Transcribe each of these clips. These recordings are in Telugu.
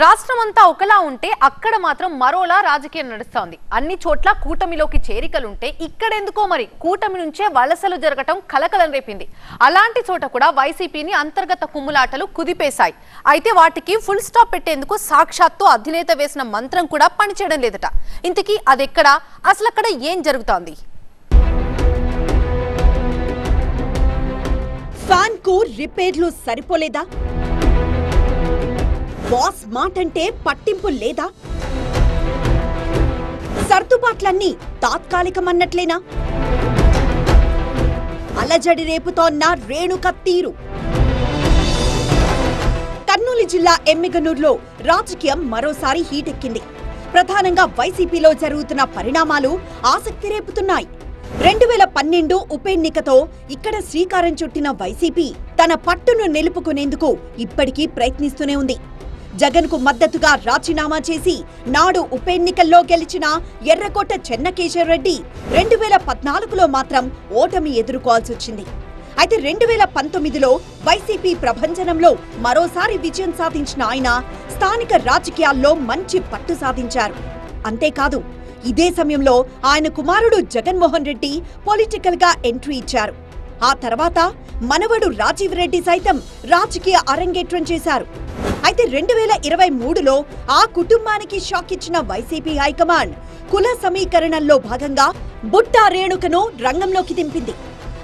రాష్ట్రమంతా ఒకలా ఉంటే అక్కడ మాత్రం మరోలా రాజకీయం నడుస్తోంది. అన్ని చోట్ల కూటమిలోకి చేరికలుంటే ఇక్కడెందుకో మరి? కూటమి నుంచే వలసలు జరగటం కలకలం రేపింది. అలాంటి చోట కూడా వైసీపీని అంతర్గత కుమ్ములాటలు కుదిపేశాయి. అయితే వాటికి ఫుల్ స్టాప్ పెట్టేందుకు సాక్షాత్తు అధినేత వేసిన మంత్రం కూడా పనిచేయడం లేదట. ఇంతకీ అదెక్కడ? అసలు అక్కడ ఏం జరుగుతోంది? ఫ్యాన్కు రిపేర్లు సరిపోలేదా? బాస్ మాటంటే పట్టింపు లేదా? సర్దుబాట్లన్నీ తాత్కాలికమన్నట్లేనా? అలజడి రేపుతోన్న రేణుక తీరు. కర్నూలు జిల్లా ఎమ్మిగనూరులో రాజకీయం మరోసారి హీటెక్కింది. ప్రధానంగా వైసీపీలో జరుగుతున్న పరిణామాలు ఆసక్తి రేపుతున్నాయి. రెండు వేల పన్నెండు ఉప ఎన్నికతో ఇక్కడ శ్రీకారం చుట్టిన వైసీపీ తన పట్టును నిలుపుకునేందుకు ఇప్పటికీ ప్రయత్నిస్తూనే ఉంది. జగన్కు మద్దతుగా రాజీనామా చేసి నాడు ఉప ఎన్నికల్లో గెలిచిన ఎర్రకోట చెన్నకేశవరెడ్డి రెండు వేల పద్నాలుగులో మాత్రం ఓటమి ఎదుర్కోవాల్సి వచ్చింది. అయితే రెండు వేల పంతొమ్మిదిలో వైసీపీ ప్రభంజనంలో మరోసారి విజయం సాధించిన ఆయన స్థానిక రాజకీయాల్లో మంచి పట్టు సాధించారు. అంతేకాదు ఇదే సమయంలో ఆయన కుమారుడు జగన్మోహన్ రెడ్డి పొలిటికల్గా ఎంట్రీ ఇచ్చారు. ఆ తర్వాత మనవడు రాజీవ్ రెడ్డి సైతం రాజకీయ అరంగేట్రం చేశారు. అయితే రెండు వేల ఇరవై మూడులో ఆ కుటుంబానికి షాక్ ఇచ్చిన వైసీపీ హైకమాండ్ కుల సమీకరణంలో భాగంగా బుట్టా రేణుకను రంగంలోకి దింపింది.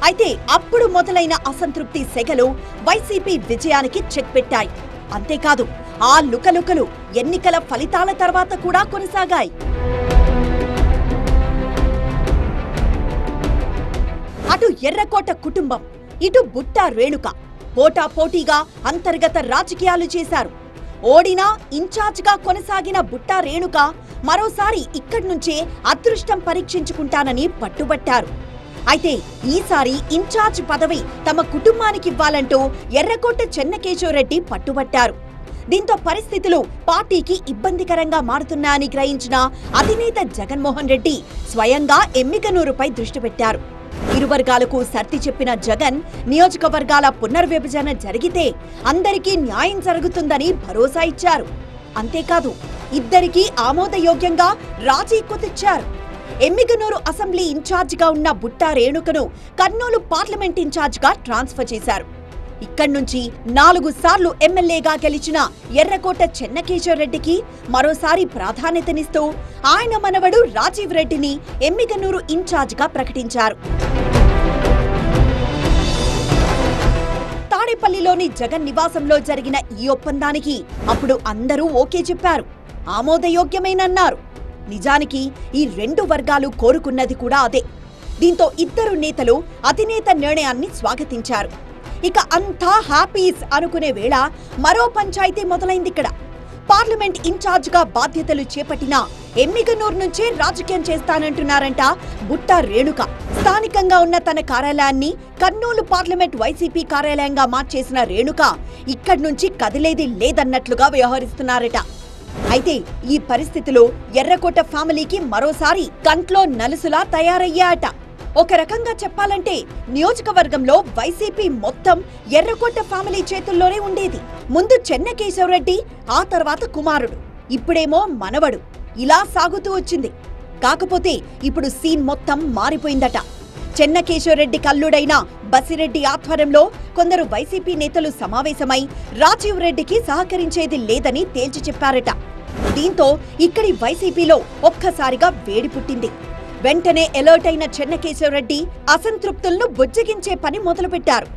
అయితే అప్పుడు మొదలైన అసంతృప్తి సెగలు వైసీపీ విజయానికి చెక్ పెట్టాయి. అంతేకాదు ఆ లుకలుకలు ఎన్నికల ఫలితాల తర్వాత కూడా కొనసాగాయి. అటు ఎర్రకోట కుటుంబం ఇటు బుట్టా రేణుక పోటా పోటీగా అంతర్గత రాజకీయాలు చేశారు. ఓడినా ఇన్ఛార్జ్గా కొనసాగిన బుట్టా రేణుక మరోసారి ఇక్కడి నుంచే అదృష్టం పరీక్షించుకుంటానని పట్టుబట్టారు. అయితే ఈసారి ఇన్ఛార్జ్ పదవి తమ కుటుంబానికి ఇవ్వాలంటూ ఎర్రకోట చెన్నకేశవరెడ్డి పట్టుబట్టారు. దీంతో పరిస్థితులు పార్టీకి ఇబ్బందికరంగా మారుతున్నాయని గ్రహించిన అధినేత జగన్మోహన్ రెడ్డి స్వయంగా ఎమ్మికనూరుపై దృష్టి పెట్టారు. ఇరు వర్గాలకు సర్తి చెప్పిన జగన్ నియోజకవర్గాల పునర్విభజన జరిగితే అందరికీ న్యాయం జరుగుతుందని భరోసా ఇచ్చారు. అంతేకాదు ఇద్దరికీ ఆమోదయోగ్యంగా రాజీ కుదిర్చారు. ఎమ్మిగనూరు అసెంబ్లీ ఇన్ఛార్జిగా ఉన్న బుట్టా రేణుకను కర్నూలు పార్లమెంట్ ఇన్ఛార్జిగా ట్రాన్స్ఫర్ చేశారు. ఇక్కడి నుంచి నాలుగు సార్లు ఎమ్మెల్యేగా గెలిచిన ఎర్రకోట చెన్నకేశవరెడ్డికి మరోసారి ప్రాధాన్యతనిస్తూ ఆయన మనవడు రాజీవ్ రెడ్డిని ఎమ్మిగనూరు ఇన్ఛార్జ్గా ప్రకటించారు. తాడేపల్లిలోని జగన్ నివాసంలో జరిగిన ఈ ఒప్పందానికి అప్పుడు అందరూ ఓకే చెప్పారు. ఆమోదయోగ్యమేనన్నారు. నిజానికి ఈ రెండు వర్గాలు కోరుకున్నది కూడా అదే. దీంతో ఇద్దరు నేతలు అధినేత నిర్ణయాన్ని స్వాగతించారు. ఇక అంతా హ్యాపీస్ అనుకునే వేళ మరో పంచాయతీ మొదలైంది ఇక్కడ. పార్లమెంట్ ఇన్ఛార్జ్గా బాధ్యతలు చేపట్టిన ఎమ్మిగనూరు నుంచే రాజకీయం చేస్తానంటున్నారంట బుట్ట రేణుక. స్థానికంగా ఉన్న తన కార్యాలయాన్ని కర్నూలు పార్లమెంట్ వైసీపీ కార్యాలయంగా మార్చేసిన రేణుక ఇక్కడి నుంచి కదిలేది లేదన్నట్లుగా వ్యవహరిస్తున్నారట. అయితే ఈ పరిస్థితిలో ఎర్రకోట ఫ్యామిలీకి మరోసారి కంట్లో నలుసులా తయారయ్యాట ఒక రకంగా చెప్పాలంటే నియోజకవర్గంలో వైసీపీ మొత్తం ఎర్రకోట ఫ్యామిలీ చేతుల్లోనే ఉండేది. ముందు చెన్నకేశవరెడ్డి ఆ తర్వాత కుమారుడు. ఇప్పుడేమో మనవడు. ఇలా సాగుతూ వచ్చింది. కాకపోతే ఇప్పుడు సీన్ మొత్తం మారిపోయిందట. చెన్నకేశవరెడ్డి కల్లుడైన బసిరెడ్డి ఆధ్వర్యంలో కొందరు వైసీపీ నేతలు సమావేశమై రాజీవ్ రెడ్డికి సహకరించేది లేదని తేల్చి చెప్పారట. దీంతో ఇక్కడి వైసీపీలో ఒక్కసారిగా వేడి పుట్టింది. వెంటనే ఎలర్ట్ అయిన చెన్నకేశవరెడ్డి అసంతృప్తులను బుజ్జగించే పని మొదలుపెట్టారు.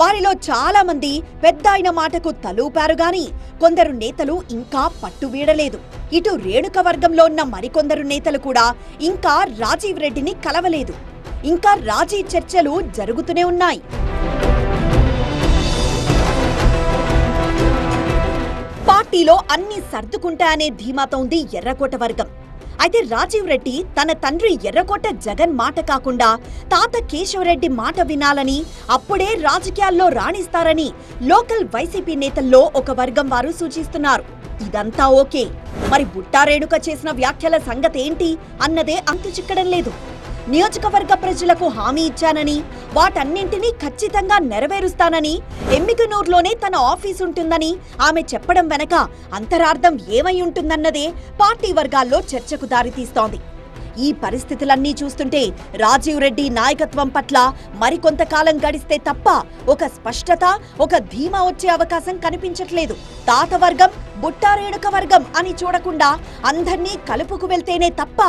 వారిలో చాలా మంది పెద్ద ఆయన మాటకు తలూపారు గాని కొందరు నేతలు ఇంకా పట్టు వీడలేదు. ఇటు రేణుక వర్గంలో ఉన్న మరికొందరు నేతలు కూడా ఇంకా రాజీవ్ రెడ్డిని కలవలేదు. ఇంకా రాజీ చర్చలు జరుగుతూనే ఉన్నాయి. పార్టీలో అన్ని సర్దుకుంటాయనే ధీమాతో ఉంది ఎర్రకోట వర్గం. అయితే రాజీవ్ రెడ్డి తన తండ్రి ఎర్రకోట జగన్ మాట కాకుండా తాత కేశవరెడ్డి మాట వినాలని అప్పుడే రాజకీయాల్లో రాణిస్తారని లోకల్ వైసీపీ నేతల్లో ఒక వర్గం వారు సూచిస్తున్నారు. ఇదంతా ఓకే. మరి బుట్టారేణుక చేసిన వ్యాఖ్యల సంగతేంటి అన్నదే అంతు చిక్కడం లేదు. నియోజకవర్గ ప్రజలకు హామీ ఇచ్చానని వాటన్నింటినీ ఖచ్చితంగా నెరవేరుస్తానని ఎమ్మికనూరులోనే తన ఆఫీస్ ఉంటుందని ఆమె చెప్పడం వెనక అంతరార్థం ఏమై ఉంటుందన్నదే పార్టీ వర్గాల్లో చర్చకు దారితీస్తోంది. ఈ పరిస్థితులన్నీ చూస్తుంటే రాజీవ్ రెడ్డి నాయకత్వం పట్ల మరికొంతకాలం గడిస్తే తప్ప ఒక స్పష్టత ఒక ధీమా వచ్చే అవకాశం కనిపించట్లేదు. తాత వర్గం బుట్టారేణుక వర్గం అని చూడకుండా అందర్నీ కలుపుకు వెళ్తేనే తప్ప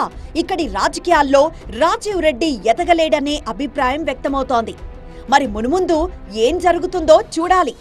ఇక్కడి రాజకీయాల్లో రాజీవ్ రెడ్డి ఎదగలేడనే అభిప్రాయం వ్యక్తమవుతోంది. మరి మునుముందు ఏం జరుగుతుందో చూడాలి.